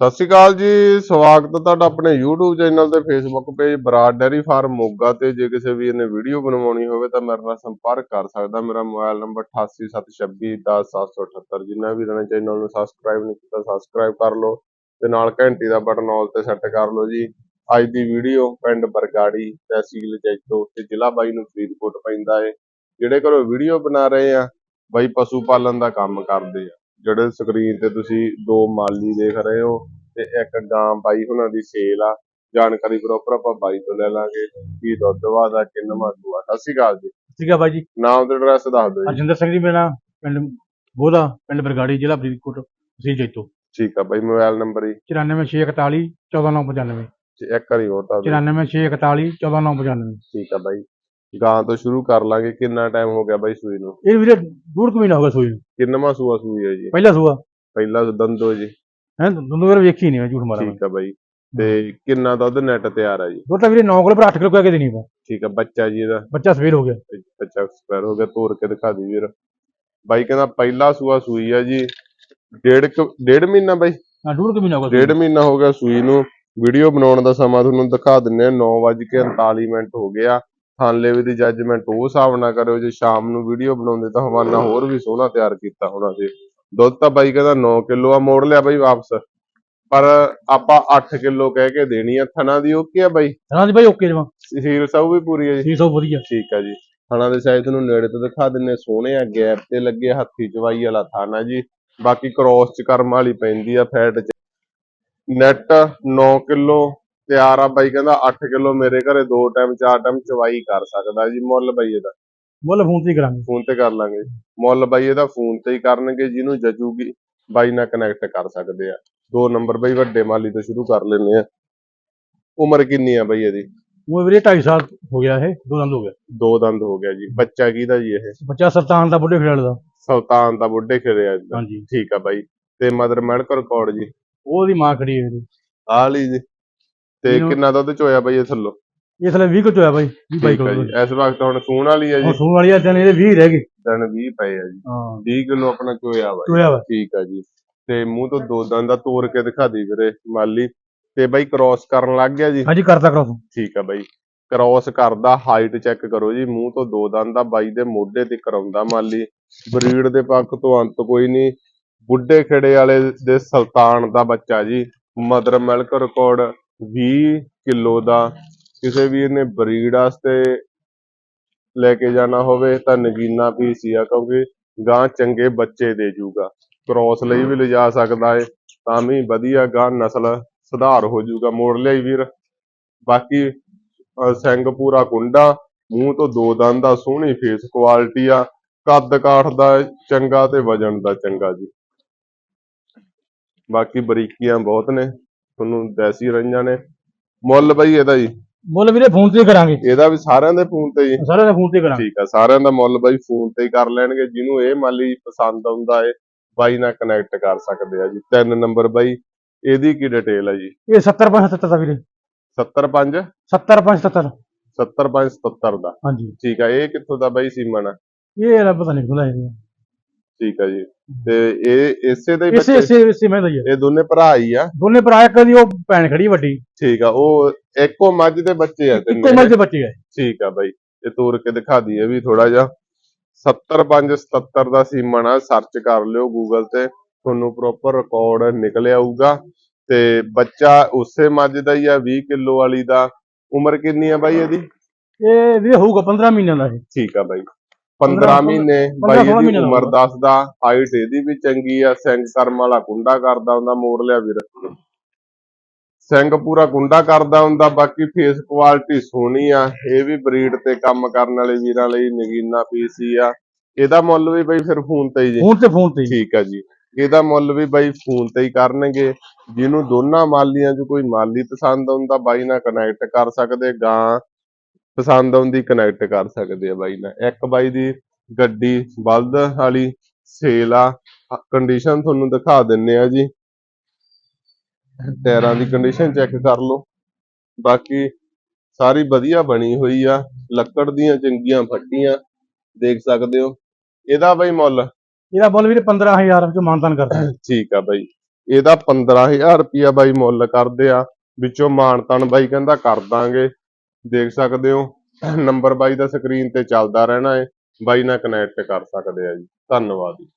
ਸਤਿ ਸ਼੍ਰੀ ਅਕਾਲ ਜੀ, ਸਵਾਗਤ ਹੈ ਤੁਹਾਡਾ ਆਪਣੇ YouTube ਚੈਨਲ ਤੇ Facebook page Brar dairy farm Moga ਤੇ। ਜੇ ਕਿਸੇ ਵੀਰ ਨੇ ਵੀਡੀਓ ਬਣਵਾਉਣੀ ਹੋਵੇ ਤਾਂ ਮੇਰੇ ਨਾਲ ਸੰਪਰਕ ਕਰ ਸਕਦਾ। ਮੇਰਾ ਮੋਬਾਈਲ ਨੰਬਰ 8876210778 ਜਿੰਨਾ ਵੀ ਨੇ ਚੈਨਲ ਨੂੰ ਸਬਸਕ੍ਰਾਈਬ ਨਹੀਂ ਕੀਤਾ ਸਬਸਕ੍ਰਾਈਬ ਕਰ ਲਓ ਤੇ ਨਾਲ ਘੰਟੀ ਦਾ ਬਟਨ ਆਲ ਤੇ ਸੈੱਟ ਕਰ ਲਓ ਜੀ। ਅੱਜ ਦੀ ਵੀਡੀਓ ਪਿੰਡ ਬਰਗਾੜੀ, ਤਹਿਸੀਲ ਜੈਤੋ ਤੇ ਜ਼ਿਲ੍ਹਾ ਬਾਈ ਨੂੰ ਫਰੀਦਕੋਟ ਪੈਂਦਾ ਏ ਜਿਹੜੇ ਘਰੋਂ ਵੀਡੀਓ ਬਣਾ ਰਹੇ ਆ, ਬਾਈ ਪਸ਼ੂ ਪਾਲਣ ਦਾ ਕੰਮ ਕਰਦੇ ਆ। ਜਿਹੜੇ ਸਕਰੀਨ ਤੇ ਤੁਸੀਂ ਦੋ ਮਾਲੀ ਦੇਖ ਰਹੇ ਹੋ ਤੇ ਇੱਕ ਗਾਂ ਬਾਈ ਹੁਣਾਂ ਦੀ ਸੇਲ ਆ ਜਾਣਕਾਰੀ ਪ੍ਰੋਪਰ ਆਪਾਂ ਬਾਈ ਤੋਂ ਲੈ ਲਾਂਗੇ। ਕੀ ਦੁੱਧ ਵਾਦਾ ਕਿੰਨਾ ਦੂਆ ਸਤਿ ਸ਼੍ਰੀ ਅਕਾਲ ਜੀ। ਠੀਕ ਹੈ ਬਾਈ ਜੀ। ਨਾਮ ਤੇ ਐਡਰੈਸ ਦੱਸ ਦਿਓ ਜੀ। ਅਰਜਿੰਦਰ ਸਿੰਘ ਜੀ ਮੇਰਾ ਪਿੰਡ ਬੋਦਾ ਪਿੰਡ ਬਰਗਾੜੀ ਜ਼ਿਲ੍ਹਾ ਫਰੀਦਕੋਟ ਤਹਿਸੀਲ ਜੈਤੋ। ਠੀਕ ਆ ਬਾਈ ਮੋਬਾਈਲ ਨੰਬਰ ਹੀ। 94641 14995 ਤੇ ਇੱਕ ਵਾਰੀ ਹੋਰ ਦੱਸ ਦਿਓ। 94641 14995 ਠੀਕ ਆ ਬਾਈ। ਗਾਂ ਤੋਂ ਸ਼ੁਰੂ ਕਰ ਲਾਂਗੇ ਕਿੰਨਾ ਟਾਈਮ ਹੋ ਗਿਆ ਬਾਈ ਸੂਈ ਨੂੰ? ਇਹ ਵੀਰੇ ਡੂਢ ਕੁ ਮਹੀਨਾ ਹੋ ਗਿਆ ਸੂਈ ਨੂੰ। ਕਿੰਨਵਾਂ ਸੂਆ ਸੂਈ ਹੈ ਜੀ? ਪਹਿਲਾ ਸੂਆ। ਪਹਿਲਾ ਦੰਦੋ ਜੀ। ਹੈ ਦੋਨੋਂ ਵਾਰ ਵੇਖੀ ਨਹੀਂ ਮੈਂ ਝੂਠ ਮਾਰਾਂ ਠੀਕ ਆ ਬਾਈ। ਤੇ ਕਿੰਨਾ ਦੁੱਧ ਨੈਟ ਤਿਆਰ ਆ ਜੀ? ਦੋ ਤਾਂ ਵੀਰੇ 9 ਕਿਲੋ ਪਰ 8 ਕਿਲੋ ਕਹਿ ਕੇ ਦੇਣੀ ਪਾ ਠੀਕ ਆ ਬੱਚਾ ਜੀ ਇਹਦਾ। ਬੱਚਾ ਸਵੇਰ ਹੋ ਗਿਆ। ਬੱਚਾ ਐਕਸਪਾਇਰ ਹੋ ਗਿਆ ਤੋੜ ਕੇ ਦਿਖਾ ਦੀ ਵੀਰ। ਬਾਈ ਕਹਿੰਦਾ ਪਹਿਲਾ ਸੂਆ ਸੂਈ ਆ ਜੀ। ਡੇਢ ਡੇਢ ਮਹੀਨਾ ਬਾਈ? ਹਾਂ ਡੂਢ ਕੁ ਮਹੀਨਾ ਹੋ ਗਿਆ ਡੇਢ ਮਹੀਨਾ ਹੋ ਗਿਆ ਸੂਈ ਨੂੰ। ਵੀਡੀਓ ਬਣਾਉਣ ਦਾ ਸਮਾਂ ਤੁਹਾਨੂੰ ਦਿਖਾ ਦਿੰਨੇ ਆ। 9:39 ਮਿੰਟ ਹੋ ਗਿਆ। ਥਾਨਲੇ ਵੀ ਦੀ ਜੱਜਮੈਂਟ ਉਹ ਹਿਸਾਬ ਨਾਲ ਕਰਿਓ ਜੇ ਸ਼ਾਮ ਨੂੰ ਵੀਡੀਓ ਬਣਾਉਂਦੇ ਤਾਂ ਹਵਾਨਾ ਹੋਰ ਵੀ ਸੋਹਣਾ ਤਿਆਰ ਕੀਤਾ ਹੋਣਾ ਸੀ। ਦੁੱਧ ਤਾਂ ਬਾਈ ਕਹਿੰਦਾ 9 ਕਿਲੋ ਆ ਮੋੜ ਲਿਆ ਬਾਈ ਵਾਪਸ। ਪਰ ਆਪਾਂ 8 ਕਿਲੋ ਕਹਿ ਕੇ ਦੇਣੀ ਆ ਥਣਾ ਦੀ ਓਕੇ ਆ ਬਾਈ। ਹਾਂ ਜੀ ਬਾਈ ਓਕੇ ਜਮਾ। ਸੀਰ ਸਭ ਵੀ ਪੂਰੀ ਹੈ ਜੀ। 300 ਵਧੀਆ। ਠੀਕ ਆ ਜੀ। ਥਣਾ ਦੇ ਸਾਈਜ਼ ਤੁਹਾਨੂੰ ਨੇੜੇ ਤੋਂ ਦਿਖਾ ਦਿੰਨੇ ਸੋਹਣੇ ਆ ਗੈਪ ਤੇ ਲੱਗੇ ਹੱਥੀ ਚਵਾਈ ਵਾਲਾ ਥਾਣਾ ਜੀ। ਬਾਕੀ ਕ੍ਰੋਸ ਚ ਕਰਮ ਵਾਲੀ ਪੈਂਦੀ ਆ ਫੈਟ ਚ। ਨੈਟ 9 ਕਿਲੋ ਤਿਆਰ ਆ ਬਾਈ ਕਹਿੰਦਾ 8 ਕਿਲੋ ਮੇਰੇ ਘਰੇ ਦੋ ਟਾਈਮ ਚਾਰ ਟਾਈਮ ਚਵਾਈ ਕਰ ਸਕਦਾ ਜੀ ਮੁੱਲ ਬਾਈ ਇਹਦਾ। ਮੁੱਲ ਫੋਨ ਤੇ ਹੀ ਕਰਾਂਗੇ। ਫੋਨ ਤੇ ਕਰ ਲਾਂਗੇ। ਮੁੱਲ ਬਾਈ ਇਹਦਾ ਫੋਨ ਤੇ ਹੀ ਕਰਨਗੇ ਜਿਹਨੂੰ ਜਚੂਗੀ ਬਾਈ ਨਾਲ ਕਨੈਕਟ ਕਰ ਸਕਦੇ ਆ। ਦੋ ਨੰਬਰ ਬਾਈ ਵੱਡੇ ਮਾਲੀ ਤੋਂ ਸ਼ੁਰੂ ਕਰ ਲੈਨੇ ਆ। ਉਮਰ ਕਿੰਨੀ ਆ ਬਾਈ ਇਹਦੀ? ਉਹ ਵੀਰੇ 2.5 ਸਾਲ ਹੋ ਗਿਆ ਇਹ ਦੋ ਦੰਦ ਹੋ ਗਿਆ ਦੋ ਦੰਦ ਹੋ ਗਿਆ ਜੀ। ਬੱਚਾ ਕਿਹਦਾ ਜੀ ਇਹ? ਬੱਚਾ ਸਰਤਾਨ ਦਾ ਬੁੱਢੇ ਖੇਡਾਲ ਦਾ। ਸੁਲਤਾਨ ਦਾ ਬੁੱਢੇ ਇਹਦਾ ਹਾਂਜੀ। ਠੀਕ ਆ ਬਾਈ। ਤੇ ਮਦਰ ਮੈਡੀਕਲ ਰਿਕਾਰਡ ਜੀ? ਉਹਦੀ ਮਾਂ ਖੜੀ ਹੈ ਵੀਰੇ। ਆ ਲਈ ਜੀ। ਤੇ ਕਿੰਨਾ ਦੁੱਧ ਚੋਇਆ ਬਾਈ ਇਹ ਥੱਲੋਂ? ਇਹ ਥਲੇ 20 ਕਿਲੋ ਹੋਇਆ ਬਾਈ 20 ਬਾਈ ਕਿਲੋ ਜੀ। ਇਸ ਵਕਤ ਹੁਣ ਸੂਣ ਵਾਲੀ ਆ ਹੁਣ ਜੀ ਸੂਣ ਵਾਲੀ ਆ ਦਿਨ ਇਹਦੇ 20 ਰਹਿ ਗਏ। ਦਿਨ 20 ਪਏ ਆ ਜੀ। ਹਾਂ। 20 ਕਿਲੋ ਆਪਣਾ ਚੋਇਆ ਵਾ ਚੋਇਆ ਵਾ। ਠੀਕ ਆ ਜੀ। ਤੇ ਮੂੰਹ ਤੋਂ ਦੋ ਦੰਦ ਦਾ ਤੋੜ ਕੇ ਦਿਖਾ ਦੀ ਵੀਰੇ ਮਾਲੀ। ਤੇ ਬਾਈ ਕ੍ਰਾਸ ਕਰਨ ਲੱਗ ਗਿਆ ਜੀ। ਹਾਂਜੀ ਕਰਦਾ ਕਰਾਸ ਠੀਕ ਆ ਬਾਈ। ਕ੍ਰਾਸ ਕਰਦਾ ਹਾਈਟ ਚੈੱਕ ਕਰੋ ਜੀ। ਮੂੰਹ ਤੋਂ ਦੋ ਦੰਦ ਦਾ ਬਾਈ ਦੇ ਮੋਢੇ ਤੇ ਕਰਾਉਂਦਾ ਮਾਲੀ। ਬਰੀਡ ਦੇ ਪੱਖ ਤੋਂ ਅੰਤ ਕੋਈ ਨਹੀਂ। ਬੁੱਢੇ ਖੇੜੇ ਵਾਲੇ ਦੇ ਸੁਲਤਾਨ ਦਾ ਬੱਚਾ ਜੀ। ਮਦਰ ਮਿਲਕ ਰਿਕਾਰਡ 20 ਕਿਲੋ ਦਾ। ਕਿਸੇ ਵੀਰ ਨੇ ਬਰੀਡ ਵਾਸਤੇ ਲੈ ਕੇ ਜਾਣਾ ਹੋਵੇ ਤਾਂ ਨਗੀਨਾ ਪੀਸ ਹੀ ਆ, ਕਿਉਂਕਿ ਗਾਂ ਚੰਗੇ ਬੱਚੇ ਦੇ ਜੂਗਾ। ਕ੍ਰਾਸ ਲਈ ਵੀ ਲਿਜਾ ਸਕਦਾ ਏ, ਤਾਂ ਵੀ ਵਧੀਆ ਗਾਂ ਨਸਲ ਸੁਧਾਰ ਹੋ ਜਾਊਗਾ ਮੋੜ ਲਿਆਈ ਵੀਰ। ਬਾਕੀ, ਅਹ ਸਿੰਘ ਪੂਰਾ ਕੁੰਡਾ, ਮੂੰਹ ਤੋਂ ਦੋ ਦੰਦ ਦਾ ਸੋਹਣੀ ਫੇਸ ਕੁਆਲਿਟੀ ਆ। ਕੱਦ ਕਾਠ ਦਾ ਚੰਗਾ ਤੇ ਵਜਨ ਦਾ ਚੰਗਾ ਜੀ। ਬਾਕੀ ਬਰੀਕੀਆਂ ਬਹੁਤ ਨੇ। ਤੁਹਾਨੂੰ ਦੈਸੀ ਰਹੀਆਂ ਨੇ। ਮੁੱਲ ਬਈ ਇਹਦਾ ਜੀ। ਮੁੱਲ ਵੀਰੇ ਫੋਨ ਤੇ ਕਰਾਂਗੇ। ਇਹਦਾ ਵੀ ਸਾਰਿਆਂ ਦੇ ਫੋਨ ਤੇ ਜੀ। ਸਾਰਿਆਂ ਦਾ ਫੋਨ ਤੇ ਕਰਾਂਗੇ। ਠੀਕ ਆ ਸਾਰਿਆਂ ਦਾ ਮੁੱਲ ਬਾਈ ਫੋਨ ਤੇ ਹੀ ਕਰ ਲੈਣਗੇ। ਜਿਹਨੂੰ ਇਹ ਮਾਲੀ ਪਸੰਦ ਆਉਂਦਾ ਏ ਬਾਈ ਨਾਲ ਕਨੈਕਟ ਕਰ ਸਕਦੇ ਆ ਜੀ। ਤਿੰਨ ਨੰਬਰ ਬਾਈ ਇਹਦੀ ਕੀ ਡਿਟੇਲ ਆ ਜੀ? ਇਹ 70 75 ਦਾ ਵੀਰੇ। 75 70 75 75 77 ਦਾ। ਹਾਂਜੀ। ਠੀਕ ਆ ਇਹ ਕਿੱਥੋਂ ਦਾ ਬਾਈ ਸੀਮਨ ਆ? ਇਹ ਇਹਦਾ ਪਤਾ ਨਹੀਂ ਖੁੱਲਾ ਹੈ ਠੀਕ ਆ ਜੀ। ਤੇ ਇਹ ਇਸੇ ਦਾ ਹੀ ਇਸੇ ਬੱਚੇ? ਇਸੇ ਇਸੇ ਮੈਂ ਦਾ ਹੀ ਹੈ ਇਹ ਦੋਨੇ ਭਰਾ ਹੀ ਆ। ਦੋਨੇ ਭਰਾ ਇੱਕ ਦੀ ਉਹ ਭੈਣ ਖੜੀ ਵੱਡੀ। ਠੀਕ ਆ ਉਹ ਇੱਕੋ ਮੱਝ ਦੇ ਬੱਚੇ ਆ ਇੱਕੋ ਤਿੰਨੇ ਮੱਝ ਦੇ ਬੱਚੇ ਹੈ ਠੀਕ ਆ ਬਾਈ। ਇਹ ਤੋਰ ਕੇ ਦਿਖਾ ਦਈਏ ਵੀ ਥੋੜਾ ਜਿਹਾ 75 77 ਦਾ ਸੀਮਨ ਆ ਸਰਚ ਕਰ ਲਿਓ ਗੂਗਲ ਤੇ। ਤੁਹਾਨੂੰ ਪ੍ਰੋਪਰ ਰਿਕਾਰਡ ਨਿਕਲ ਆਊਗਾ। ਤੇ ਬੱਚਾ ਉਸੇ ਮੱਝ ਦਾ ਹੀ ਆ 20 ਕਿਲੋ ਵਾਲੀ ਦਾ। ਉਮਰ ਕਿੰਨੀ ਆ ਬਾਈ ਇਹਦੀ? ਇਹ ਵੀਰੇ ਹੋਊਗਾ 15 ਮਹੀਨਿਆਂ ਦਾ ਇਹ। ਠੀਕ ਆ ਬਾਈ। 15 15 ਮਹੀਨੇ ਬਾਈ ਦਾ ਉਮਰ। ਦੱਸਦਾ ਹਾਈਟ ਇਹਦੀ ਵੀ ਚੰਗੀ ਆ ਸਿੰਘ ਕਰਮ ਵਾਲਾ ਕੁੰਡਾ ਕਰਦਾ ਹੁੰਦਾ ਮੋੜ ਲਿਆ ਵੀਰ। ਸਿੰਘ ਪੂਰਾ ਕੁੰਡਾ ਕਰਦਾ ਹੁੰਦਾ ਬਾਕੀ ਫੇਸ ਕੁਆਲਿਟੀ ਸੋਹਣੀ ਆ ਇਹ ਵੀ ਬਰੀਡ ਤੇ ਕੰਮ ਕਰਨ ਵਾਲੇ ਵੀਰਾਂ ਲਈ ਨਗੀਨਾ ਪੀਸੀ ਆ। ਇਹਦਾ ਮੁੱਲ ਵੀ ਬਾਈ ਫਿਰ ਫੋਨ ਤੇ ਹੀ ਜੀ। ਫੋਨ ਤੇ ਫੋਨ ਤੇ। ਠੀਕ ਆ ਜੀ। ਇਹਦਾ ਮੁੱਲ ਵੀ ਬਾਈ ਫੋਨ ਤੇ ਹੀ ਕਰਨਗੇ। ਜਿਹਨੂੰ ਦੋਨਾਂ ਮਾਲੀਆਂ 'ਚ ਕੋਈ ਮਾਲੀ ਪਸੰਦ ਆਉਂਦਾ ਬਾਈ ਨਾਲ ਕਨੈਕਟ ਕਰ ਸਕਦੇ ਗਾਂ। ਪਸੰਦ ਆਉਂਦੀ ਕਨੈਕਟ ਕਰ ਸਕਦੇ ਆ ਬਾਈ ਨਾਲ ਇੱਕ ਬਾਈ ਦੀ ਗੱਡੀ ਬਲਦ ਵਾਲੀ ਸੇਲ ਆ। ਕੰਡੀਸ਼ਨ ਤੁਹਾਨੂੰ ਦਿਖਾ ਦਿੰਨੇ ਆ ਜੀ। ਟਾਇਰਾਂ ਦੀ ਕੰਡੀਸ਼ਨ ਚੈੱਕ ਕਰ ਲਓ। ਬਾਕੀ ਸਾਰੀ ਵਧੀਆ ਬਣੀ ਹੋਈ ਆ। ਲੱਕੜ ਦੀਆਂ ਚੰਗੀਆਂ ਫੱਟੀਆਂ ਦੇਖ ਸਕਦੇ ਹੋ। ਇਹਦਾ ਬਾਈ ਮੁੱਲ? ਇਹਦਾ ਮੁੱਲ ਵੀਰੇ 15000 ਚ ਮਾਨਤਾਨ ਕਰਦਾ ਠੀਕ ਆ ਬਾਈ। ਇਹਦਾ 15000 ਰੁਪਿਆ ਬਾਈ ਮੁੱਲ ਕਰਦੇ ਆ। ਵਿੱਚੋਂ ਮਾਨਤਨ ਬਾਈ ਕਹਿੰਦਾ ਕਰ ਦਾਂਗੇ। ਦੇਖ ਸਕਦੇ ਹੋ ਨੰਬਰ ਬਾਈ ਦਾ ਸਕਰੀਨ ਤੇ ਚੱਲਦਾ ਰਹਿਣਾ ਹੈ ਬਾਈ ਨਾਲ ਕਨੈਕਟ ਕਰ ਸਕਦੇ ਆ ਜੀ। ਧੰਨਵਾਦ ਜੀ।